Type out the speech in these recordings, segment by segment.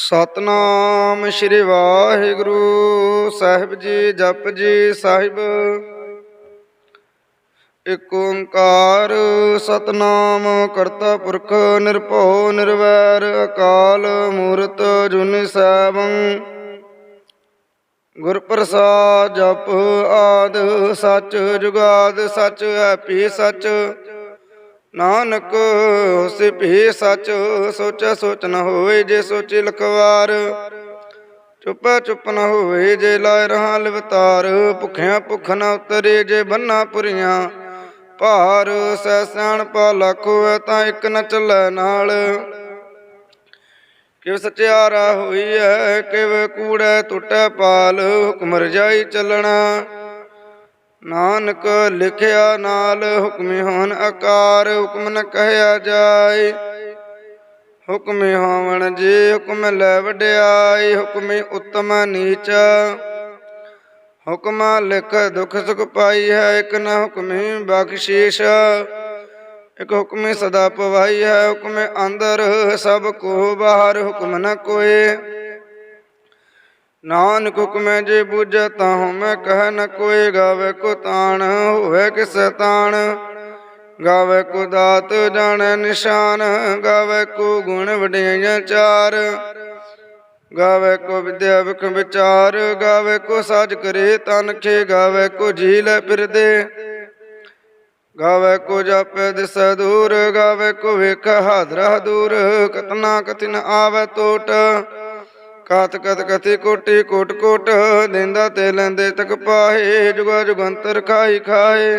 ਸਤਨਾਮ ਸ਼੍ਰੀ ਵਾਹਿਗੁਰੂ, ਸਾਹਿਬ ਜੀ, ਜਪ ਜੀ, ਸਾਹਿਬ। ਇਕ ਓੰਕਾਰ ਸਤਨਾਮ ਕਰਤਾ ਪੁਰਖ ਨਿਰਭਉ ਨਿਰਵੈਰ, ਅਕਾਲ ਮੂਰਤ ਜੁਨ ਸੈਭੰ। ਗੁਰ ਪ੍ਰਸਾਦ ਜਪ ਆਦ ਸੱਚ ਜੁਗਾਦ ਸਚ ਹੈ ਪੀ ਸੱਚ। ਨਾਨਕ ਹੋਸੀ ਭੀ ਸੱਚ ਸੋਚੈ ਸੋਚ ਨ ਹੋਏ ਜੇ ਸੋਚੀ ਲਖਵਾਰ। ਚੁੱਪੈ ਚੁੱਪ ਨ ਹੋਏ ਜੇ ਲਾਇ ਰਹਾ ਲਿਵਤਾਰ। ਭੁਖਿਆ ਭੁਖ ਨ ਉਤਰੇ ਜੇ ਬੰਨਾ ਪੁਰੀਆਂ। ਭਾਰ ਸੈ ਸਿਆਣ ਪਾ ਲੱਖੋ ਤਾਂ ਇੱਕ ਨ ਚੱਲੈ ਨਾਲ। ਕਿਵ ਸਚਿਆਰਾ ਹੋਈ ਹੈ ਕਿਵ ਕੂੜੈ ਟੁੱਟੈ ਪਾਲ। ਹੁਕਮ ਰਜਾਈ ਚੱਲਣਾ। ਨਾਨਕ ਲਿਖਿਆ ਨਾਲ ਹੁਕਮੀ ਹੋਣ ਆਕਾਰ, ਹੁਕਮ ਨ ਕਹਿਆ ਜਾਏ। ਹੁਕਮੀ ਹੋਵਣ ਜੀ ਹੁਕਮ ਲੈ ਵਡਿਆਈ ਹੁਕਮੀ ਉਤਮ ਨੀਚ। ਹੁਕਮ ਲਿਖ ਦੁਖ ਸੁਖ ਪਾਈ ਹੈ, ਇਕ ਨ ਹੁਕਮੀ ਬਖਸ਼ੀਸ਼। ਇਕ ਹੁਕਮੀ ਸਦਾ ਪਵਾਈ ਹੈ, ਹੁਕਮੇ ਅੰਦਰ ਸਭ ਕੋ ਬਾਹਰ ਹੁਕਮ ਨ ਕੋਏ। ਨਾਨਕ ਹੁਕਮੈ ਜੇ ਬੁਝੈ ਤਾਹੂ, ਮੈਂ ਕਹਿ ਨ ਕੋਈ, ਗਾਵੇ ਕੋ ਤਾਣ, ਹੋਵੇ ਕਿਸ ਤਾਣ। ਗਾਵੇ ਕੋ ਦਾਤ ਜਾਣੈ ਨਿਸ਼ਾਨ, ਗਾਵੇ ਕੋ ਗੁਣ ਵਡਿਆਈਆਂ ਚਾਰ। ਗਾਵੇ ਕੋ ਵਿਦਿਆ ਵਿਖ ਵਿਚਾਰ, ਗਾਵੇ ਕੋ ਸਾਜ ਕਰੇ ਤਨ ਖੇ, ਗਾਵੇ ਕੋ ਝੀਲ ਫਿਰਦੇ। ਗਾਵੇ ਕੋ ਜਾਪੇ ਦਿਸੈ ਦੂਰ, ਗਾਵੇ ਕੋ ਵੇਖ ਹਾਦਰਾ ਦੂਰ ਕਤਨਾ ਕਥਿਨ ਆਵੇ ਟੋਟ ਕਾਤ ਕਤ ਕਥੀ ਕੋਟੀ ਕੋਟ ਕੋਟ ਦਿੰਦਾ ਤੇ ਲੈਂਦੇ ਤਕ ਪਾਹੇ, ਜੁਗਾ ਜੁਗੰਤਰ ਖਾਈ ਖਾਏ।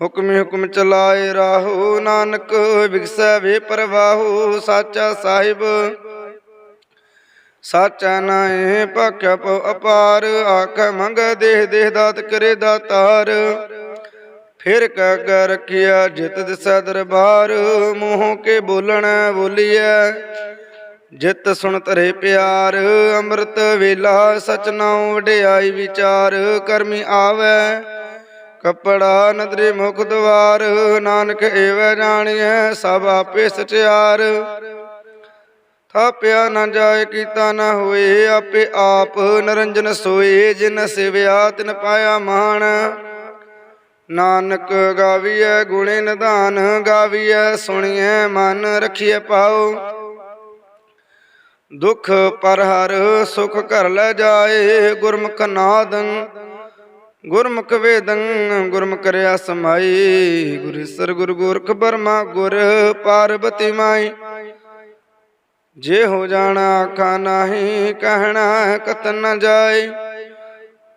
ਹੁਕਮੀ ਹੁਕਮ ਚਲਾਏ ਰਾਹੋ, ਨਾਨਕ ਵਿਗਸੈ ਵੇ ਪਰਵਾਹੋ, ਸਾਚਾ ਸਾਹਿਬ। ਸਾਚਾ ਨਾਏ ਭਾਖਿਆ ਪਉ ਅਪਾਰ, ਆਖੈ ਮੰਗ ਦੇਹ ਦੇਹ ਦਾਤ ਕਰੇ ਦਾਤਾਰ। ਫਿਰ ਕਹਿ ਕੇ ਰਖਿਆ ਜਿਤ ਦਿਸੈ ਦਰਬਾਰ, ਮੂੰਹੋਂ ਕੇ ਬੋਲਣ ਬੋਲੀਐ। ਜਿਤ ਸੁਣ ਤਰੇ ਪਿਆਰ, ਅੰਮ੍ਰਿਤ ਵੇਲਾ ਸਚ ਨਾਉ ਵਡਿਆਈ ਵਿਚਾਰ, ਕਰਮੀ ਆਵੈ ਕਪੜਾ ਨਦਰੇ ਮੁਖ ਦਵਾਰ, ਨਾਨਕ ਏਵੈ ਜਾਣੀਐ ਸਭ ਆਪੇ ਸਚਿਆਰ। ਥਾਪਿਆ ਨਾ ਜਾਏ ਕੀਤਾ ਨਾ ਹੋਏ, ਆਪੇ ਆਪ ਨਰੰਜਨ ਸੋਏ, ਜਿਨ ਸਿਵਿਆ ਤਿਨ ਪਾਇਆ ਮਾਣ। ਨਾਨਕ ਗਾਵੀਐ ਗੁਣੇ ਨਿਧਾਨ, ਗਾਵੀਐ ਸੁਣੀਐ ਮਨ ਰਖੀਐ ਪਾਓ ਦੁਖ ਪਰ ਹਰ ਸੁਖ ਘਰ ਲੈ ਜਾਏ, ਗੁਰਮੁਖ ਨਾਦੰ, ਗੁਰਮੁਖ ਵੇਦੰ, ਗੁਰਮੁਖ ਰਿਆ ਸਮਾਈ ਗੁਰੇਸਰ ਗੁਰ ਗੋਰਖ ਬਰਮਾ, ਗੁਰ ਪਾਰਬਤੀ ਮਾਈ। ਜੇ ਹੋ ਜਾਣਾ ਆਖਾ ਨਾਹੀ, ਕਹਿਣਾ ਕਤ ਨ ਜਾਏ।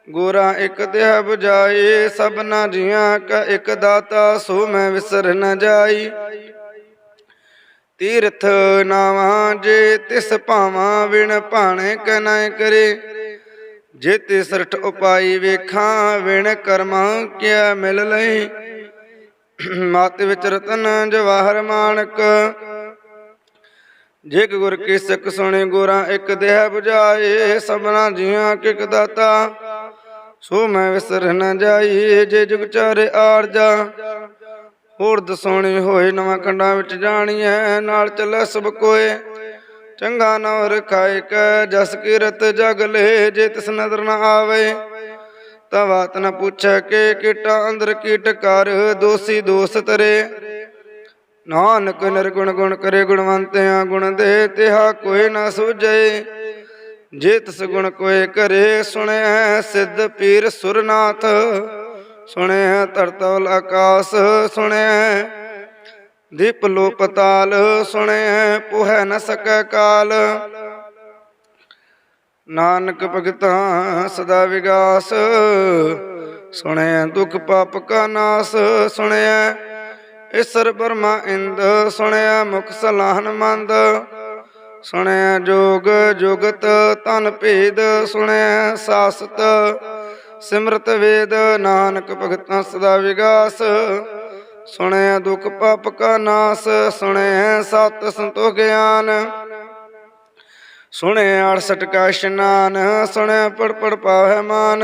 ਗੋਰਾ ਇੱਕ ਦੇਹ 부ਜਾਏ, ਸਭਨਾ ਜੀਆਂ ਕਾ ਇਕ ਦਾਤਾ, ਸੋ ਮੈਂ ਵਿਸਰ ਨ ਜਾਈ। ਤੀਰਥ ਨਾਵਾਂ ਜੇ ਤਿਸ ਭਾਵਾਂ ਵਿਣ ਭਾਣੇ ਕਨੈ ਕਰੇ। ਜੇ ਤੇ ਸਰਠ ਉਪਾਈ ਵੇਖਾਂ ਵਿਣ ਕਰਮਾਂ ਕਿਆ ਮਿਲ ਲਈ। ਮਤ ਵਿੱਚ ਰਤਨ ਜਵਾਹਰ ਮਾਨਕ। ਜੇ ਕਿ ਗੁਰ ਕੀ ਸਿੱਖ ਸੁਣੇ, ਗੁਰਾਂ ਇੱਕ ਦੇਹ 부ਜਾਏ ਸਭਨਾ ਜੀਆਂ ਕਿਕ ਦਾਤਾ। ਸੋ ਮੈਂ ਵਿਸਰ ਨ ਜਾਈ, ਜੇ ਜੁਗ ਚਾਰੇ ਆਰਜਾ ਹੋਰ ਦਸੋਣੀ ਹੋਏ, ਨਵਾਂ ਕੰਡਾਂ ਵਿੱਚ ਜਾਣੀਐ, ਨਾਲ ਚੱਲੇ ਸਭ ਕੋਏ। ਚੰਗਾ ਨਵ ਰਖਾਇ ਕੈ, ਜਸ ਕੀਰਤ ਜਗ ਲੈ, ਜੇ ਤਿਸ ਨਦਰ ਨਾ ਆਵੇ। ਤਾਂ ਬਾਤ ਨ ਪੁੱਛੈ ਕਿ, ਕੀਟਾ ਅੰਦਰ ਕੀਟ ਕਰ, ਦੋਸੀ ਦੋਸ ਤਰੇ। ਨਾਨਕ ਨਿਰਗੁਣ ਗੁਣ ਕਰੇ, ਗੁਣਵੰਤਿਆ ਗੁਣ ਦੇ, ਤਿਹਾ ਕੋਈ ਨਾ ਸੂਝੇ। ਜੇ ਤਿਸ ਗੁਣ ਕੋਏ ਕਰੇ ਸੁਣਿਆ ਸਿੱਧ ਪੀਰ ਸੁਰਨਾਥ। ਸੁਣਿਆ ਧਰਤਲ ਆਕਾਸ, ਸੁਣਿਆ ਦੀਪ ਲੋ ਪਤਾਲ ਸੁਣਿਆ ਪੁਹੈ ਨ ਸਕੈ ਕਾਲ। ਨਾਨਕ ਭਗਤਾਂ ਸਦਾ ਵਿਗਾਸ, ਸੁਣਿਆ ਦੁਖ ਪਾਪ ਕਾ ਨਾਸ, ਸੁਣਿਆ ਈਸਰ ਬਰਮਾ ਇੰਦ, ਸੁਣਿਆ ਮੁਖ ਸਲਾਹਨ ਮੰਦ। ਸੁਣਿਆ ਜੋਗ ਜੁਗਤ ਤਨ ਭੇਦ, ਸੁਣਿਆ ਸਾਸਤ ਸਿਮਰਤ ਵੇਦ ਨਾਨਕ ਭਗਤਾਂ ਸਦਾ ਵਿਗਾਸ। ਸੁਣਿਆ ਦੁਖ ਪਾਪ ਕਾ ਨਾਸ ਸੁਣਿਆ ਸਤ ਸੰਤੋ ਗਿਆਨ। ਸੁਣਿਆ 68 ਕਾ ਇਸ਼ਨਾਨ ਸੁਣਿਆ ਪੜ ਪੜ ਪਾਵੈ ਮਾਨ।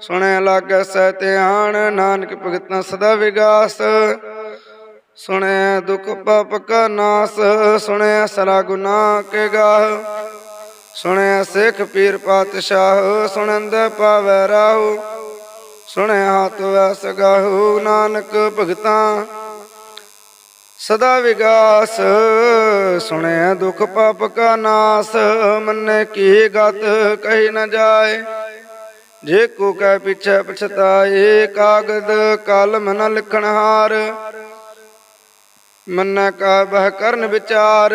ਸੁਣਿਆ ਲਾਗੈ ਸਹਿ ਧਿਆਨ, ਨਾਨਕ ਭਗਤਾਂ ਸਦਾ ਵਿਗਾਸ। ਸੁਣਿਆ ਦੁਖ ਪਾਪ ਕਾ ਨਾਸ ਸੁਣਿਆ ਸਰਾ ਗੁਨਾਹ ਕੇ ਗਾਹ। ਸੁਣਿਆ ਸਿੱਖ ਪੀਰ ਪਾਤਸ਼ਾਹ, ਸੁਣੰਦ ਪਾਵੈ ਰਾਹੂ। ਸੁਣਿਆ ਹੱਥ ਵਸ ਗਾਹੂ ਨਾਨਕ ਭਗਤਾਂ। ਸਦਾ ਵਿਗਾਸ, ਸੁਣਿਆ ਦੁਖ ਪਾਪ ਕਾ ਨਾਸ, ਮੰਨੇ ਕੀ ਗਤ ਕਹੀ ਨ ਜਾਏ। ਜੇ ਕੋ ਕੈ ਪਿਛੈ ਪਛਤਾਏ, ਕਾਗਦ ਕਲਮ ਨ ਲਿਖਣ ਹਾਰ ਮੰਨੈ ਕਾ ਬਹਿ ਕਰਨ ਵਿਚਾਰ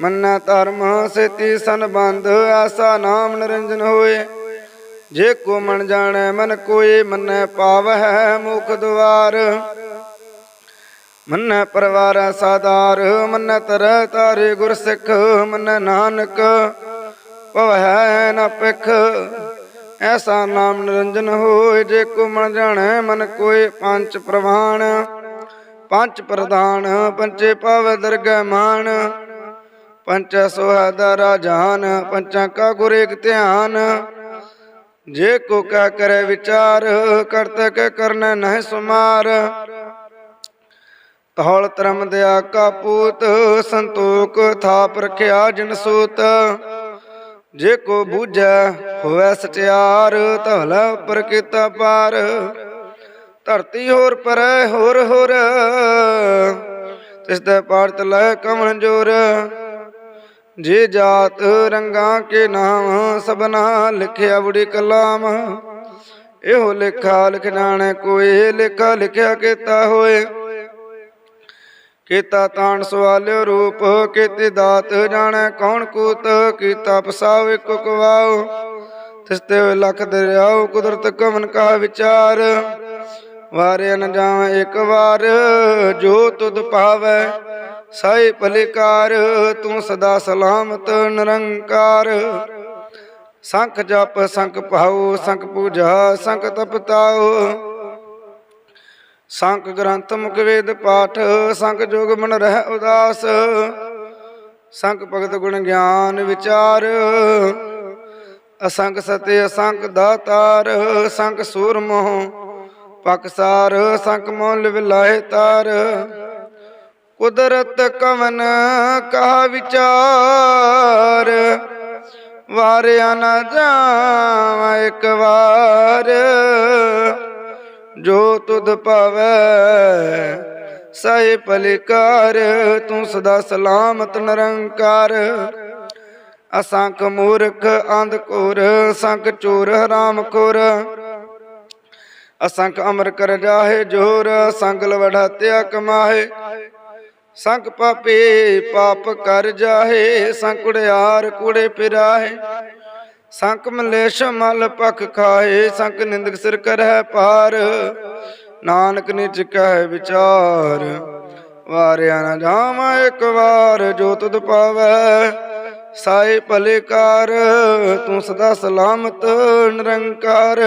ਮੰਨੈ ਧਰਮ ਸੇਤੀ ਸੰਬੰਧ ਐਸਾ ਨਾਮ ਨਿਰੰਜਨ ਹੋਏ। ਜੇ ਕੋ ਮਨ ਜਾਣੈ, ਮਨ ਕੋਈ ਮੰਨੈ ਪਾਵਹਿ ਮੁਖ ਦੁਆਰ। ਮੰਨੈ ਪਰਵਾਰ ਸਾਦਾਰ ਮੰਨੈ ਤਰੈ ਤਾਰੇ ਗੁਰ ਸਿੱਖ, ਮੰਨੈ ਨਾਨਕ ਭਵੈ ਨ ਪਿਖ ਐਸਾ ਨਾਮ ਨਿਰੰਜਨ ਹੋਏ, ਜੇ ਕੋ ਮਨ ਜਾਣੈ, ਮਨ ਕੋਈ ਪੰਜ ਪ੍ਰਵਾਨ ਪੰਜ ਪ੍ਰਧਾਨ ਪੰਚੇ ਪਾਵੈ ਦਰਗਹਿ ਮਾਨ ਪੰਚ ਸੁਹਦਾ ਰਾਜਾਨ, ਪੰਚਾਂ ਕਾ ਗੁਰ ਇਕ ਧਿਆਨ। ਜੇ ਕੋ ਕਾ ਕਰੇ ਵਿਚਾਰ, ਕਰਤ ਕੇ ਕਰਨਾ ਨਹਿ ਸੁਮਾਰ। ਤਹਲ ਤਰਮ ਦਿਆ ਕਾ ਪੂਤ, ਸੰਤੋਖ ਥਾਪ ਰਖਿਆ ਜਿਨ ਸੂਤ। ਜੇ ਕੋ ਬੂਝੈ ਹੋਵੇ ਸਚਿਆਰ ਧਵਲਾ ਉੱਪਰ ਕੀਤਾ ਪਾਰ। ਧਰਤੀ ਹੋਰ ਪਰੈ, ਹੋਰ ਹੋਰ। ਤਿਸ ਦੇ ਪਾਰਤ ਲੈ ਕਮਣ ਜੋਰ। ਜੇ ਜਾਤ ਰੰਗਾਂ ਕੇ ਨਾਮ ਸਬਨਾ ਲਿਖਿਆ ਬੜੀ ਕਲਾਮ। ਇਹੋ ਲਿਖਾ ਲਿਖ ਜਾਣੈ, ਕੋਈ ਲਿਖਾ ਲਿਖਿਆ ਕੀਤਾ ਹੋਏ। ਕੀਤਾ ਤਾਣ ਸਵਾਲਿਓ ਰੂਪ, ਕੀਤੀ ਦਾਤ ਜਾਣੈ, ਕੌਣ ਕੂਤ ਕੀਤਾ ਪਸਾਵ ਇਕ ਕਵਾਉ। ਤਿਸਤੇ ਹੋਏ ਲਖ ਦਰਿਆਉ, ਕੁਦਰਤ ਕਮਨ ਕਾ ਵਿਚਾਰ। ਵਾਰਿਆ ਨ ਜਾਵਾਂ ਇੱਕ ਵਾਰ, ਜੋ ਤੁਧ ਪਾਵੈ ਸਾਈ ਭਲਿਕਾਰ, ਤੂੰ ਸਦਾ ਸਲਾਮਤ, ਨਿਰੰਕਾਰ। ਸੰਖ ਜਪ, ਸੰਖ ਭਾਉ, ਸੰਖ ਪੂਜਾ, ਸੰਖ ਤਪਤਾਉ। ਸੰਖ ਗ੍ਰੰਥ ਮੁਖ ਵੇਦ ਪਾਠ, ਸੰਖ ਜੋਗ ਮਨ ਰਹਿ ਉਦਾਸ। ਸੰਖ ਭਗਤ ਗੁਣ ਗਿਆਨ ਵਿਚਾਰ। ਅਸੰਖ ਸਤੇ ਅਸੰਖ ਦਾਤਾਰ, ਸੰਖ ਸੂਰਮੋ ਪਕਸਾਰ ਸੰਖ ਮੋਲ ਵਿਲਾਏ ਤਾਰ। ਕੁਦਰਤ ਕਵਨ ਕਹਾ ਵਿਚਾਰ? ਵਾਰਿਆ ਨਾ ਜਾਵਾਂ ਇੱਕ ਵਾਰ। ਜੋ ਤੁਧ ਪਾਵੈ ਸਹਿ ਪਲਿਕਾਰ ਤੂੰ ਸਦਾ ਸਲਾਮਤ ਨਿਰੰਕਾਰ। ਅਸੰਖ ਮੂਰਖ, ਅੰਧ ਕੋਰ ਸੰਖ ਚੋਰ, ਹਰਾਮ ਖੋਰ। ਅਸੰਖ ਅਮਰ ਕਰ ਜਾਹੇ ਜੋਰ ਸੰਗਲ ਤਿਆ ਕਮਾਹੇ। ਸੰਖ ਪਾਪੇ ਪਾਪ ਕਰ ਜਾਹੇ ਸੰਕੁੜਿਆਰ ਕੁੜੇ ਫਿਰਾਹੇ ਸੰਕ ਮਲੇਸ਼ ਮਲ ਪਖ ਖਾਏ ਸੰਕ ਨਿੰਦਕ ਸਿਰ ਕਰਹਿ ਪਾਰ। ਨਾਨਕ ਨਿਜ ਕਹਿ ਵਿਚਾਰ, ਵਾਰਿਆ ਨਾ ਜਾਵਾਂ ਇੱਕ ਵਾਰ, ਜੋ ਤੁਧ ਪਾਵੈ ਸਾਈ ਭਲੇਕਾਰ। ਤੂੰ ਸਦਾ ਸਲਾਮਤ, ਨਿਰੰਕਾਰ।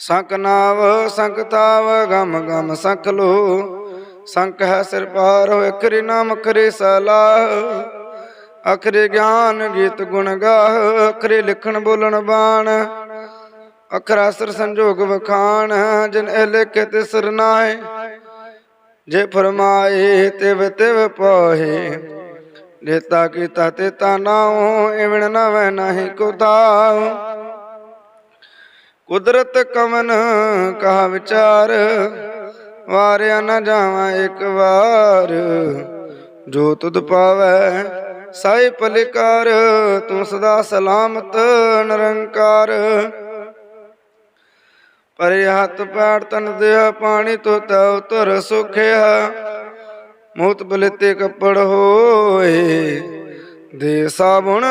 ਸੰਕ ਨਾਵ ਸੰਕ ਤਾਵ, ਗਮ ਗਮ ਸੰਖ ਲੋ। ਸੰਕ ਹੈ ਸਿਰ ਪਾਰ ਹੋਇ ਅਖਰੀ ਨਾਮ ਅਖਰੀ ਸਲਾਹ ਅਖਰੇ ਗਿਆਨ ਗੀਤ ਗੁਣ ਗਾਹ, ਅਖਰੇ ਲਿਖਣ ਬੋਲਣ ਬਾਣ। ਅਖਰਾ ਸਰ ਸੰਜੋਗ ਵਖਾਣ, ਜਿਨ ਇਹ ਲਿਖੇ ਤੇ ਸਰਨਾਏ ਜੇ ਫਰਮਾਏ, ਤਿਵ ਤਿਵ ਪਾਹੇ। ਜੇਤਾ ਕੀਤਾ ਤੇ ਤਾ ਨਾਉ, ਇਵਣ ਨਵੈ ਨਹੀਂ ਕੁਤਾਉ ਕੁਦਰਤ ਕਮਨ ਕਹਾ ਵਿਚਾਰ ਵਾਰਿਆ ਨਾ ਜਾਵਾਂ ਇੱਕ ਵਾਰ। ਜੋ ਤੁਧ ਪਾਵੈ, ਸਾਈ ਪਲਿਕਾਰ ਤੂੰ ਸਦਾ ਸਲਾਮਤ, ਨਿਰੰਕਾਰ। ਪਰੇ ਹੱਥ ਪੈਰ ਤਨ ਦਿਆ, ਪਾਣੀ ਤੋਤਾ ਉਤਰ ਸੁਖਿਆ। ਮੂਤ ਬਲਿਤੇ ਕੱਪੜ ਹੋਏ, ਦੇ ਸਾਬੁਣ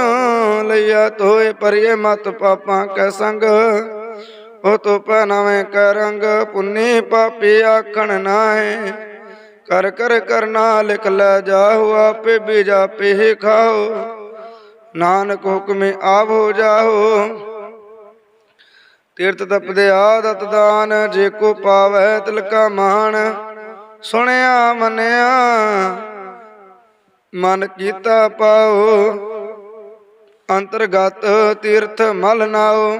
ਲਈਆ ਤੋਏ ਪਰਿਏ ਮਤ ਪਾਪਾਂ ਕੈ ਸੰਗ। ਉਹ ਤੋ ਪਹਿਨਾਵੇਂ ਕੈ ਰੰਗ ਪੁੰਨੀ ਪਾਪੀ ਆਖਣ ਨਾਹੀ। ਕਰ ਕਰ ਕਰਨਾ ਲਿਖ ਲੈ ਜਾਹੂ ਆਪੇ ਬੀਜਾ ਪੇ ਖਾਓ। ਨਾਨਕ ਹੁਕਮੇ ਆਪ ਹੋ ਜਾਹੋ ਤੀਰਥ ਤਪਦੇ ਆਦਤ ਦਾਨ, ਜੇ ਕੋ ਪਾਵੈ ਤਿਲਕਾ ਮਾਨ ਸੁਣਿਆ, ਮੰਨਿਆ, ਮਨ ਕੀਤਾ ਪਾਓ। ਅੰਤਰਗਤ ਤੀਰਥ ਮਲ ਨਾਓ।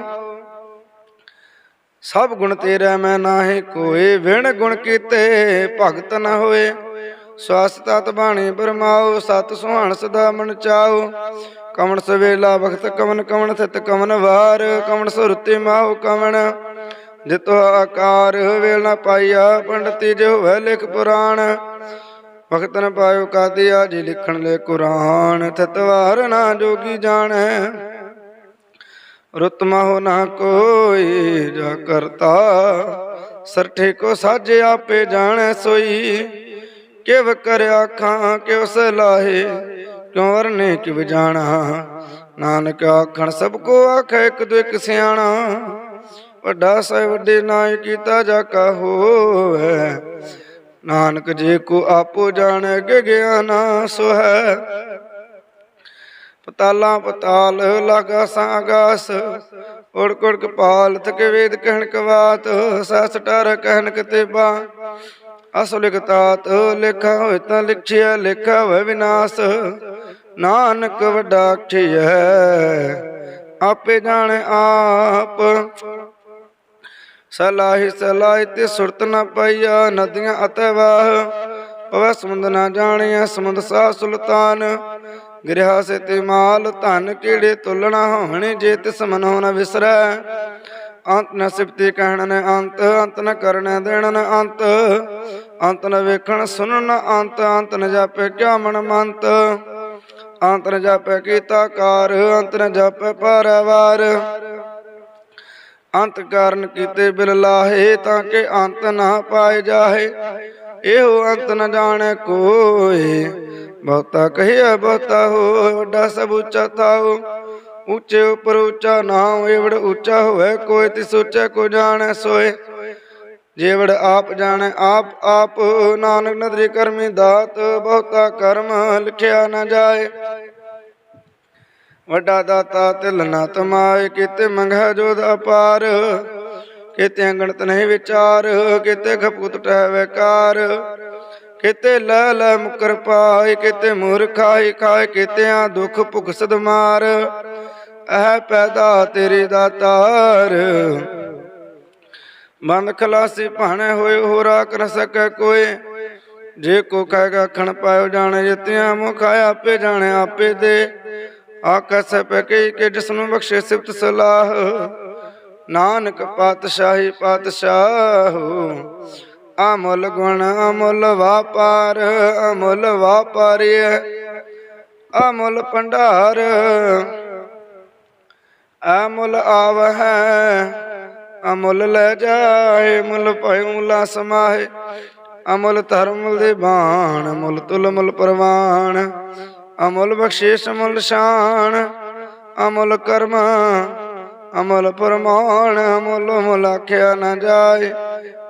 ਸਭ ਗੁਣ ਤੇਰਾ ਮੈਂ ਨਾਹੀ ਕੋਏ, ਵਿਣ ਗੁਣ ਕੀਤੇ ਭਗਤ ਨ ਹੋਏ। ਸਵਾਸ ਤਤ ਬਾਣੀ ਬਰਮਾਓ, ਸਤ ਸੁਹਾਣ ਸਦਾ ਮਨ ਚਾਓ। ਕਮਣ ਸਵੇਲਾ ਵਖਤ ਕਮਨ, ਕਮਣ ਥਿਤ ਕਮਨ ਵਾਰ। ਕਮਣ ਸੁਰਤੀ ਮਾਹੋ ਕਮਣ, ਜਿਤੋ ਆਕਾਰ ਵੇਲ ਨ ਪਾਈਆ ਪੰਡਤੀ ਜੋ ਹੋਵੇ ਲਿਖ ਪੁਰਾਣ, ਵਖਤ ਨ ਪਾਇਓ ਕਾਦੀਆ ਜੀ ਲਿਖਣ ਲੈ ਕੁਰਾਨ। ਤਤਵਾਰ ਨਾ ਜੋਗੀ ਜਾਣੈ। ਰੁਤ ਮਹੁ ਨਾ ਕੋਈ ਜਾ ਕਰਤਾ। ਸਰਠੇ ਕੋ ਸਾਜੇ ਆਪੇ ਜਾਣੈ ਸੋਈ। ਕਿਵ ਕਰ ਆਖਾਂ ਕਿਵ ਸਲਾਹੇ ਕਿਉ ਵਰਨੇ ਕਿਵ ਜਾਣਾ। ਨਾਨਕ ਆਖਣ, ਸਭ ਕੋ ਆਖੈ, ਇੱਕ ਦੋ ਇੱਕ ਸਿਆਣਾ। ਵੱਡਾ ਸਾਹਿਬ ਵੱਡੇ ਨਾਇ ਕੀਤਾ ਜਾ ਕਾ ਹੋਵੇ। ਨਾਨਕ ਜੇ ਕੋ ਆਪੋ ਜਾਣੈ ਕਿ ਗਿਆਨਾ ਸੋ ਹੈ ਪਤਾਲਾਂ ਪਤਾਲ ਲਾਗਾ ਸਾਗਾਸ। ਉੜ ਕੁੜ ਕਪਾਲ ਤਕ ਵੇਦ ਕਹਿਣ ਕਵਾਤ ਸਸ ਟਰ ਕਹਿਣ ਕਤੇਬਾ ਅਸ ਲਿਖਤਾਤ ਲਿਖਾ ਹੋਇ ਤਾਂ ਲਿਖਿਆ, ਲਿਖਾ ਹੋਇ ਵਿਨਾਸ਼। ਨਾਨਕ ਵੱਡਾ ਆਖੀਐ ਆਪੇ ਜਾਣੇ ਆਪ। ਸਲਾਹੀ ਸਲਾਹੀ ਤੇ ਸੁਰਤ ਨਾ ਪਈਆ, ਨਦੀਆਂ ਅਤੇ ਵਾਹ। ਪਵੈ ਸਮੁੰਦ ਨਾ ਜਾਣਿਆ ਸਮੁੰਦ ਸਾ ਸੁਲਤਾਨ। ਗਿਰਹਾ ਸੇ ਮਾਲ, ਧਨ ਕਿਹੜੇ ਤੁਲਣਾ ਹੋਣੇ ਜੇ ਤਿਸ ਮਨੋ ਨ ਵਿਸਰੈ? ਅੰਤ ਨ ਸਿਫਤੀ ਕਹਿਣ ਨ ਅੰਤ ਅੰਤ ਨ ਕਰਨ ਦੇਣ ਨ ਅੰਤ ਅੰਤ ਨ ਵੇਖਣ ਸੁਣਨ ਅੰਤ ਅੰਤ ਨ ਜਾਪੇ ਕਿਆ ਮਨ ਮੰਤ? ਅੰਤ ਨ ਜਾਪੇ ਕੀਤਾ ਕਾਰ, ਅੰਤ ਨ ਜਾਪੇ ਪਾਰਵਾਰ ਅੰਤ ਕਾਰਨ ਕੀਤੇ ਬਿਲ ਲਾਹੇ ਤਾਂ ਕਿ ਅੰਤ ਨਾ ਪਾਏ ਜਾਹੇ, ਇਹੋ ਅੰਤ ਨ ਜਾਣੈ ਕੋਏ। ਬਹੁਤਾ ਕਹਿਆ ਬਹੁਤਾ ਹੋ ਵੱਡਾ ਸਭ ਉੱਚਾ ਥਾਉ। ਉੱਚੇ ਉਪਰ ਉੱਚਾ ਨਾਮ ਏਵੜ ਉੱਚਾ ਹੋਵੇ, ਕੋਈ ਤੇ ਸੋਚੈ ਕੋ ਜਾਣੈ ਸੋਏ। ਜੇਵੜ ਆਪ ਜਾਣੈ, ਆਪ ਆਪ ਨਾਨਕ ਨਦਰੀ ਕਰਮੀ ਦਾਤ, ਬਹੁਤਾ ਕਰਮ ਲਿਖਿਆ ਨਾ ਜਾਏ। ਵੱਡਾ ਦਾਤਾ ਤਿਲ ਨਾ ਤਮਾਏ, ਕਿਤੇ ਮੰਗੈ ਜੋਦ ਅਪਾਰ। ਕਿਤੇ ਅੰਗਣਤ ਨਹੀਂ ਵਿਚਾਰ, ਕਿਤੇ ਖਪੂਤ ਟਹਿ ਵਿਕਾਰ। ਕਿਤੇ ਲੈ ਲੈ ਮੁਕਰ ਪਾਏ, ਕਿਤੇ ਮੂਰਖਾਈ ਖਾਏ, ਕਿਤਿਆਂ ਦੁਖ ਭੁਖ ਸਦ ਮਾਰ। ਇਹ ਪੈਦਾ ਤੇਰੀ ਦਾਤਾਰ ਬੰਦ ਖਲਾਸੀ ਭਾਣੇ ਹੋਏ, ਹੋਰਾ ਕਰ ਸਕੈ ਕੋਈ। ਜੇ ਕੋ ਕਹੇਗਾ ਖਣ ਪਾਇਓ ਜਾਣੇ, ਜਿਤਿਆਂ ਮੁਖ ਆਪੇ ਜਾਣੇ, ਆਪੇ ਦੇ। ਆਕਸ ਪੈ ਕੇ ਜਿਸ ਨੂੰ ਬਖਸ਼ੇ ਸਿਫਤ ਸਲਾਹ। ਨਾਨਕ ਪਾਤਸ਼ਾਹੀ ਪਾਤਸ਼ਾਹ ਅਮੁੱਲ ਗੁਣ ਅਮੁੱਲ ਵਾਪਾਰ, ਅਮੁੱਲ ਵਾਪਾਰੀਐ। ਅਮੁੱਲ ਭੰਡਾਰ, ਅਮੁੱਲ ਆਵਹਿ। ਅਮੁੱਲ ਲੈ ਜਾਏ, ਮੁੱਲ ਭਇ ਮੁਲਾ ਸਮਾਏ ਅਮੁੱਲ ਧਰਮ ਦੇ ਬਾਣ ਅਮੁੱਲ ਤੁਲ, ਮੁੱਲ ਪ੍ਰਵਾਨ ਅਮੁੱਲ ਬਖਸ਼ਿਸ਼, ਮੁੱਲ ਸ਼ਾਨ। ਅਮੁੱਲ ਕਰਮ ਅਮੁੱਲ ਪਰਮਾਨ ਅਮੁੱਲ ਮੁੱਲ ਆਖਿਆ ਨਾ ਜਾਏ।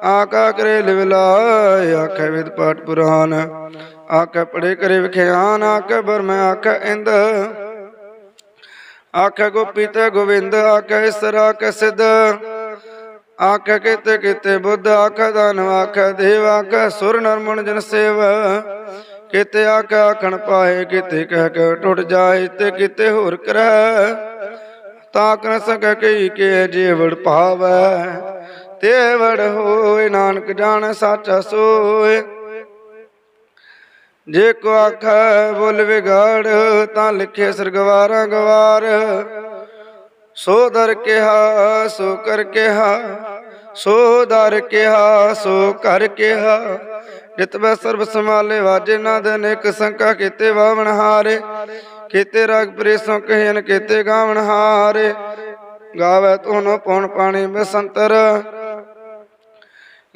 ਆਕਾ ਕਰੇ ਲਿਵਲਾਇ ਆਖੇ ਵਿਦ ਪਾਠ ਪੁਰਾਨ ਆਖੇ ਪੜੇ ਕਰੇ ਵਿਖਿਆਨ, ਆਖੇ ਬਰਮ ਆਖੇ ਇੰਦ। ਆਖੇ ਗੋਪੀ ਤੇ ਗੋਵਿੰਦ, ਆਖੇ ਇਸਰ, ਆਖੇ ਸਿਧ। ਆਖੇ ਕਿਤੇ ਕਿਤੇ ਬੁੱਧ, ਆਖੇ ਦਾਨ ਆਖੇ ਦੇਵ, ਆਖੇ ਸੁਰ ਨਰਮਣ ਜਨ ਸੇਵ। ਕਿਤੇ ਆਖੇ ਆਖਣ ਪਾਏ, ਕਿਤੇ ਕਹਿ ਕੇ ਟੁੱਟ ਜਾਏ, ਤੇ ਕਿਤੇ ਹੋਰ ਕਰੈ। ਤਾਂ ਕਰ ਸਕੈ ਕਈ ਕੇ ਜੀਵੜ ਭਾਵੈ। ਤੇ ਹੋਏ ਨਾਨਕ ਜਾਣ ਸਾਚਾ ਸੋਏ। ਜੇ ਕੋ ਆਖੈ ਬੋਲ ਵਿਗਾੜ, ਤਾਂ ਲਿਖੇ ਸਰਗਵਾਰਾਂ ਗਵਾਰ। ਸੋ ਦਰ ਕਿਹਾ, ਸੋ ਕਰ ਕਿਹਾ, ਸੋ ਦਰ ਕਿਹਾ, ਸੋ ਕਰ ਕਿਹਾ। ਜਿਤ ਬੈ ਸਰਬ ਸਮਾਲੇ ਵਾਜੇ ਨਾ ਅਨੇਕ ਸੰਕਾ ਕੀਤੇ ਵਾਵਣ ਹਾਰੇ। ਕੀਤੇ ਰਾਗ ਪ੍ਰੇਸੋਂ ਕਹਿਨ ਕੀਤੇ ਗਾਵਣ ਹਾਰੇ। ਗਾਵੇ ਤੁਨ ਪਉਣ ਪਾਣੀ ਬਸੰਤਰ।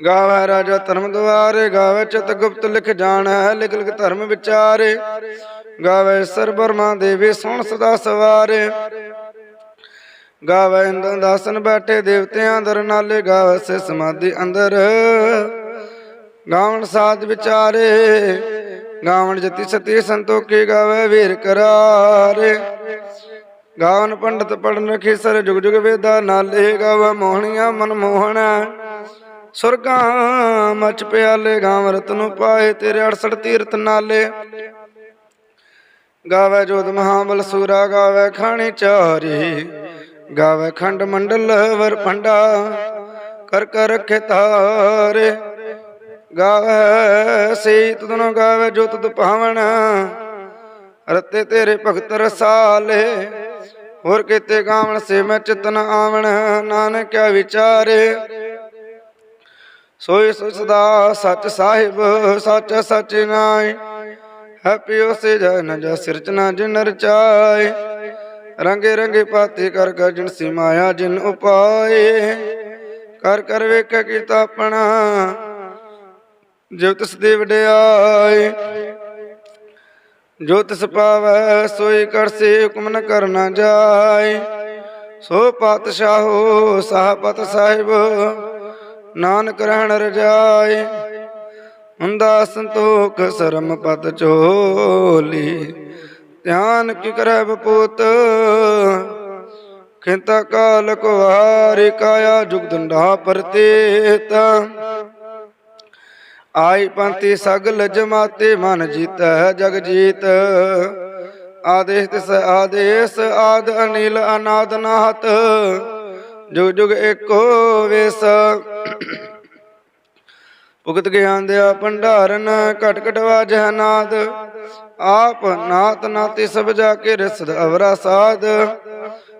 ਗਾਵੇ ਰਾਜਾ ਧਰਮ ਦੁਆਰੇ, ਗਾਵੇ ਚਿਤ ਗੁਪਤ ਲਿਖ ਜਾਣੈ, ਲਿਖ ਲਿਖ ਧਰਮ ਵਿਚਾਰੇ। ਗਾਵੇ ਸਰ ਬਰਮਾ ਦੇਵੀ ਸੁਣ ਸਦਾ ਸਵਾਰੇ। ਗਾਵੇ ਇੰਦਰ ਦਾਸਨ ਬੈਠੇ ਦੇਵਤਿਆਂ ਦਰ ਨਾਲੇ, ਗਾਵੇ ਸੇ ਸਮਾਧੀ ਅੰਦਰ। ਗਾਵਣ ਸਾਧ ਵਿਚਾਰੇ। ਗਾਵਣ ਜਤੀ ਸਤੀ ਸੰਤੋਖੀ ਗਾਵੇ ਵੀਰ ਕਰਾਰੇ। ਗਾਵਨ ਪੰਡਤ ਪੜਨ ਰਖੀ ਸਰ ਜੁਗ ਜੁਗ ਵੇਦਾ ਨਾਲੇ ਗਾਵੇ ਮੋਹਣੀਆਂ ਮਨ ਮੋਹਣ। ਸੁਰਗਾਂ ਮਚ ਪਿਆਲੇ ਗਾਵ ਰਤਨੁ ਪਾਏ ਤੇਰੇ 68 ਤੀਰਥ ਨਾਲੇ। ਗਾਵੇ ਜੋਤ ਮਹਾਬਲ ਸੂਰਾ ਗਾਵੇ ਖਾਣੀ ਚਾਰੀ। ਗਾਵੇ ਖੰਡ ਮੰਡਲ ਵਰ ਪੰਡਾ ਕਰ ਕਰ ਰਖੇ ਤਾਰੇ ਗਾਵੇ ਸੇ ਤੁਧਨੋ ਗਾਵੇ ਜੋ ਤੁਧ ਪਾਵਨ ਰਤੇ ਤੇਰੇ ਭਗਤ ਰਸਾਲੇ, ਹੋਰ ਕਿਤੇ ਗਾਵਣ ਸੇ ਮੈਂ ਚਿਤਨ ਆਵਣ। ਨਾਨਕਿਆ ਵਿਚਾਰੇ, ਸੋਈ ਸਦਾ ਸੱਚ ਸਾਹਿਬ, ਸੱਚ ਸੱਚ ਨਾਈ ਹੈਪੀ ਉਸੇ ਜਨ ਜਾ ਸਿਰਜਣਾ ਜਿਨ ਰਚਾਏ ਰੰਗੇ ਰੰਗੇ ਪਾਤੇ ਕਰ ਕਰ ਸੀ ਮਾਇਆ ਜਿਨ ਉਪਾਏ। ਕਰ ਕਰ ਵੇਖ ਕੀਤਾ ਆਪਣਾ। ਜੋ ਤਿਸ ਦੇ ਵਡਿਆਏ, ਜੋ ਤਿਸ ਪਾਵੈ, ਸੋਈ ਕਰਸੇ ਹੁਕਮ ਨ ਕਰਨਾ ਜਾਏ। ਸੋ ਪਾਤਸ਼ਾਹੋ ਸਾਹਪਤ ਸਾਹਿਬ, ਨਾਨਕ ਰਹਿਣ ਰਜਾਏ, ਹੁੰਦਾ ਸੰਤੋਖ ਸਰਮ ਪਤ ਚੋਲੀ। ਧਿਆਨ ਕੀ ਕਰੈ ਬਪੂਤ ਖਿੰਤਾ ਕਾਲ ਕੁਵਾਰੀ ਕਾਇਆ ਜੁਗ ਦੰਡਾ ਪਰਤੇਤ। ਆਈ ਪੰਤੀ ਸਗਲ ਜਮਾਤੇ ਮਨ ਜੀਤੈ ਜਗ ਜੀਤ। ਆਦੇਸ਼ ਤਿਸ ਆਦੇਸ਼, ਆਦ ਅਨਿਲ ਅਨਾਦ ਨਾਹਤ। ਜੁਗ ਜੁਗ ਏਕੋ ਵੇਸ। ਭੁਗਤ ਗਿਆਨ ਦਿਆ ਭੰਡਾਰਨ, ਘਟ ਘਟ ਵਾਜੈ ਨਾਦ। ਆਪ ਨਾਤ ਨਾਤੇ ਸਭ ਜਾ ਕੇ ਰਸਦ ਅਵਰਾ ਸਾਧ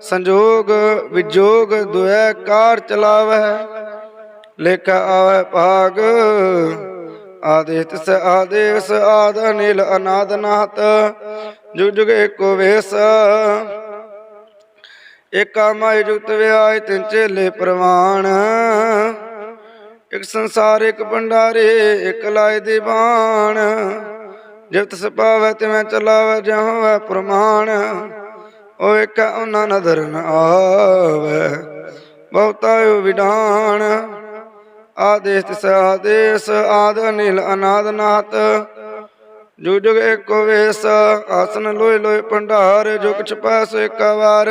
ਸੰਜੋਗ ਵਿਜੋਗ ਦੁਇ ਕਾਰ ਚਲਾਵੈ, ਲੇਖਾ ਆਵੈ ਭਾਗ। ਆਦੇਸ਼ ਤਿਸ ਆਦੇਸ਼ ਆਦ ਅਨਿਲ ਅਨਾਦ ਨਾਤ ਜੁਗ ਜੁਗ ਏਕੋ ਵੇਸ। ਏਕਾ ਮਾਇ ਜੁਗਤ ਵਿਆਇ ਤਿਨ ਚੇਲੇ ਪ੍ਰਵਾਨ। ਇਕ ਸੰਸਾਰ, ਇਕ ਭੰਡਾਰੇ, ਇਕ ਲਾਇ ਦੀਵਾਨ ਬਾਣ। ਜਿਤ ਸਪਾਵੈ ਤਿਵੇਂ ਚਲਾਵੈ ਜਹਾਂ ਪ੍ਰਮਾਣ। ਓ ਇਕ ਉਹਨਾਂ ਨਦਰ ਨ ਆਵੈ, ਬਹੁਤਾ ਓ ਆਦੇਸ਼ ਤਿਸ ਆਦੇਸ਼, ਆਦ ਅਨਿਲ ਅਨਾਦ ਨਾਤ। ਜੁਗ ਜੁਗ ਏਕੋ ਵੇਸ, ਆਸਨ ਲੋਏ ਲੋਏ ਭੰਡਾਰ ਜੋ ਕੁਛ ਪਾਸ ਇੱਕ ਵਾਰ।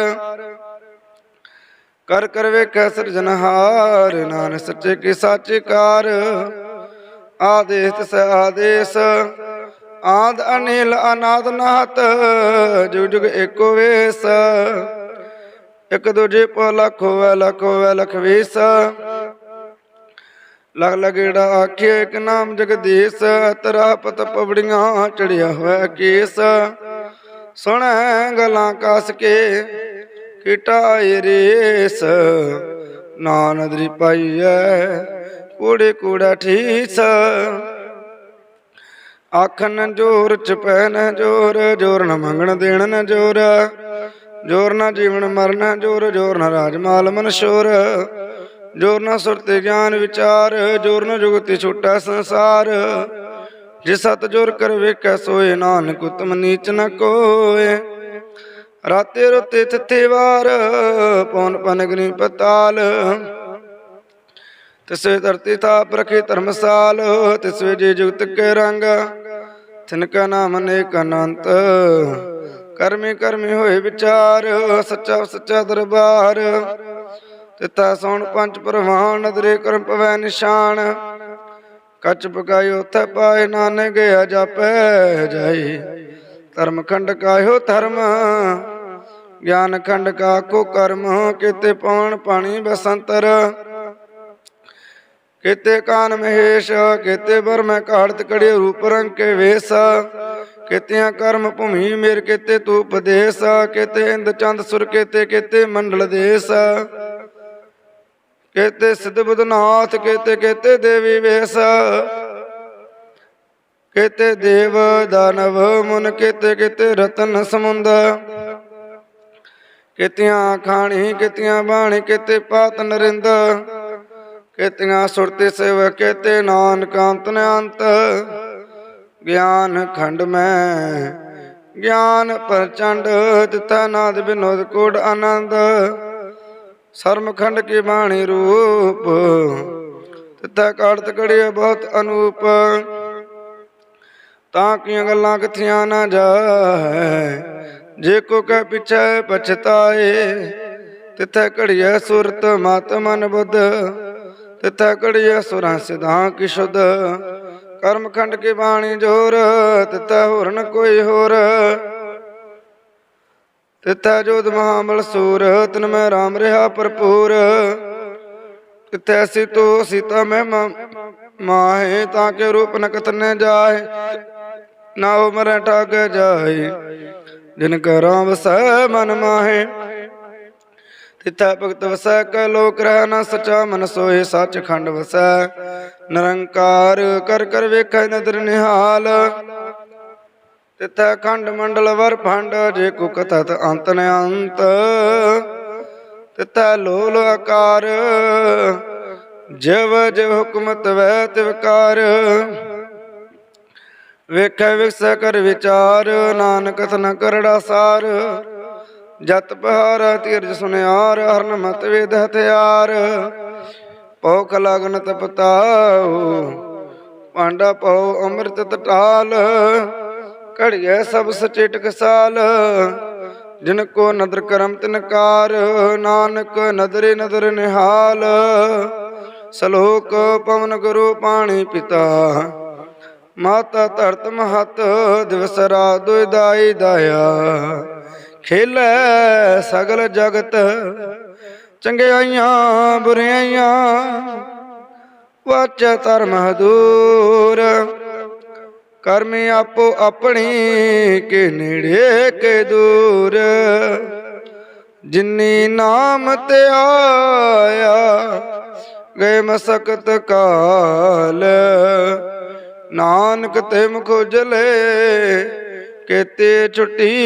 ਕਰ ਕਰ ਵੇਖੈ ਸਿਰਜਨਹਾਰ ਨਾਨਕ ਸੱਚੇ ਕੀ ਸਾਚੇ ਕਾਰ ਆਦੇਸ਼ ਤਿਸ ਆਦੇਸ਼, ਆਦ ਅਨਿਲ ਅਨਾਦ ਨਾਤ। ਜੁਗ ਜੁਗ ਏਕੋ ਵੇਸ, ਇਕ ਦੂਜੇ ਪੋ ਲੱਖ ਹੋਵੇ ਲੱਖ ਹੋਵੇ, ਲਖ ਵੇਸ। ਲਗ ਲਗੇੜਾ ਆਖਿਆ ਇੱਕ ਨਾਮ ਜਗਦੀਸ਼, ਤਰਾ ਪਤ ਪਵੜੀਆਂ ਚੜਿਆ ਹੋਇਆ ਕੇਸ। ਸੁਣੈ ਗਲਾਂ ਕਸ ਕੇ ਕਿਟਾਏ ਰੇਸ। ਨਾਨਦਰੀ ਪਾਈਐ ਕੂੜੇ ਕੂੜਾ ਠੀਸ। ਆਖਨ ਜੋਰ ਚਪੈ ਪੈਨ ਜੋਰ ਜੋਰ ਨ ਮੰਗਣ ਦੇਣ ਨ ਜੋਰ। ਜੋਰ ਨ ਜੀਵਨ ਮਰਨ ਜੋਰ ਜੋਰ ਨ ਰਾਜਮਾਲ ਮਨ ਸ਼ੋਰ। ਜੋਰਨਾ ਨ ਗਿਆਨ ਵਿਚਾਰ ਜੋਰਨਾ ਨ ਜੁਗਤੀ ਛੁਟਾ ਸੰਸਾਰ। ਜੇ ਸਤ ਜੋਰ ਕਰ ਵੇਖੈ ਸੋਏ, ਨਾਨਕ ਉਤਮ ਨੀਚ ਨ ਕੋਏ। ਰਾਤੇ ਰੁੱਤੇ ਥਿੱਥੇ ਵਾਰ ਪੌਨ ਪਨਗਨੀ ਪਤਾਲ। ਤਿਸਵੇ ਧਰਤੀ ਥਾਪ ਰਖੇ ਧਰਮਸਾਲ, ਤਿਸਵੇ ਜੇ ਜੁਗਤ ਕੇ ਰੰਗ। ਤਿਨਕਾ ਨਾਮ ਅਨੇਕ ਅਨੰਤ, ਕਰਮੀ ਕਰਮੀ ਹੋਏ ਵਿਚਾਰ, ਸੱਚਾ ਸੱਚਾ ਦਰਬਾਰ। ਤਿਤਾ ਸੋਣ ਪੰਜ ਪ੍ਰਵਾਨ, ਨਦਰੇ ਕਰਮ ਪਵੈ ਨਿਸ਼ਾਨ। ਕੱਚ ਪਕਾਇ ਉਥੇ ਪਾਏ ਨਾਨਕ ਗਿਆ ਜਾਪੈ ਜਾਈ। ਧਰਮ ਖੰਡ ਕਾਇਓ ਧਰਮ, ਗਿਆਨ ਖੰਡ ਕਾ ਕੋ ਕਰਮ। ਕਿਤੇ ਪਵਨ ਪਾਣੀ ਬਸੰਤਰ, ਕਿਤੇ ਕਾਨ ਮਹੇਸ਼, ਕਿਤੇ ਬਰ ਮੈਂ ਕਾੜਤ ਕੜੇ ਰੂਪ ਰੰਗ ਕੇ ਵੇਸ। ਕਿਤਿਆਂ ਕਰਮ ਭੂਮੀ ਮੇਰ ਕਿਤੇ ਤੂ ਉਪਦੇਸ ਕਿਤੇ ਇੰਦ ਚੰਦ ਸੁਰ ਕਿਤੇ ਕਿਤੇ ਮੰਡਲ ਦੇਸ। ਕਿਤੇ ਸਿਧ ਬੁਧਨਾਥ ਕਿਤੇ ਕਿਤੇ ਦੇਵੀ ਵੇਸ। ਕਿਤੇ ਦੇਵ ਦਾਨਵ ਮਨ ਕਿਤੇ ਕਿਤੇ ਰਤਨ ਸਮੁੰਦ। ਕਿਤਿਆਂ ਖਾਣੀ ਕਿਤਿਆਂ ਬਾਣੀ ਕਿਤੇ ਪਾਤ ਨਰਿੰਦ। ਕਿਤਿਆਂ ਸੁਰਤੇ ਸੇਵ ਕਿਤੇ ਨਾਨਕਾਂਤ ਅੰਤ ਗਿਆਨ ਖੰਡ ਮੈਂ, ਗਿਆਨ ਪ੍ਰਚੰਡ ਤਿਥਾ ਨਾਦ ਬਿਨੋਦ ਕੋਟ ਆਨੰਦ। ਸਰਮਖੰਡ ਕੀ ਬਾਣੀ ਰੂਪ, ਤਿੱਥੈ ਕਾੜਤ ਕੜਿਆ ਬਹੁਤ ਅਨੂਪ। ਤਾਂ ਕੀਆਂ ਗੱਲਾਂ ਕਿਥੀਆਂ ਨਾ ਜਾਏ, ਜੇ ਕੋ ਕਹਿ ਪਿਛੈ ਪਛਤਾਏ, ਤਿੱਥੈ ਘੜੀਐ ਸੁਰਤ ਮਤ ਮਨ ਬੁੱਧ, ਤਿੱਥੈ ਘੜੀਐ ਸੁਰਾਂ ਸਿਧਾਂ ਕੀ ਸ਼ੁੱਧ। ਕਰਮਖੰਡ ਕੀ ਬਾਣੀ ਜੋਰ, ਤਿੱਥੈ ਹੋਰ ਕੋਈ ਹੋਰ। ਤਿੱਥੈ ਜੋਤ ਮਹਾਬਲ ਸੂਰ, ਤਨ ਮੈਂ ਰਾਮ ਰਹਾ ਭਰਪੂਰ। ਤਿੱਥੈ ਸਿਤੋ ਸੀਤਾ ਮੈਂ ਮਾਹੇ ਤਾਂ ਕੇ ਰੂਪ ਨ ਕਤਨੇ ਜਾਏ ਨਾ ਉਹ ਮਰੈ ਜਾਏ ਜਿਨ ਕਾ ਵਸੈ ਮਨ ਮਾਹੇ। ਤਿਥੈ ਭਗਤ ਵਸੈ ਕੈ ਲੋਕ ਰਹਿ ਨਾ ਸਚਾ, ਮਨ ਸੋਏ ਸੱਚ ਖੰਡ ਵਸੈ। ਨਿਰੰਕਾਰ ਕਰ ਕਰ ਵੇਖੈ ਨਦਰ ਨਿਹਾਲ। ਤਿਥੈ ਖੰਡ ਮੰਡਲ ਵਰ ਫੰਡ ਜੇ ਕੋ ਕਥਤ ਅੰਤ ਨ ਅੰਤ। ਤਿੱਥੈ ਲੋਲ ਆਕਾਰ, ਜਿਵ ਜਿਵ ਹੁਕਮਤ ਵੈ ਤਿਵਕਾਰ ਵੇਖੈ ਵਿਕਸੈ ਕਰ ਵਿਚਾਰ, ਨਾਨਕ ਤਨ ਕਰੜਾ ਸਾਰ। ਜਤ ਪਹਾਰ ਤੀਰਜ ਸੁਨਿਆਰ, ਹਰਨ ਮਤ ਵੇਦ ਹਥਿਆਰ। ਪਉਖ ਲਗਨ ਤਪਤਾਉ ਪਾਂਡਾ ਪਉ ਅੰਮ੍ਰਿਤ ਤਟਾਲ। ਘੜੀਐ ਸਭ ਸਚੇਟਕ ਸਾਲ। ਜਿਨ ਕੋ ਨਦਰ ਕਰਮ ਤਿਨਕਾਰ ਨਾਨਕ ਨਦਰੇ ਨਦਰ ਨਿਹਾਲ। ਸਲੋਕ ਪਵਨ ਗੁਰੂ ਪਾਣੀ ਪਿਤਾ। ਮਾਤਾ ਧਰਤ ਮਹਤ, ਦਿਵਸ ਰਾਤ ਦੁਇ ਦਾਇਆ। ਖੇਲੇ ਸਗਲ ਜਗਤ, ਚੰਗਿਆਈਆਂ ਬੁਰਿਆਈਆਂ। ਵਾਚ ਧਰਮ ਹਦੂਰ। ਕਰਮੀ ਆਪੋ ਆਪਣੀ ਕੇ ਨੇੜੇ ਕੇ ਦੂਰ। ਜਿਨੀ ਨਾਮ ਤੇ ਆਇਆ, ਗਏ ਮਸਕਤ ਕਾਲ। ਨਾਨਕ ਤੇ ਮੁਖ ਉਜਲੇ ਕੇਤੇ ਛੁੱਟੀ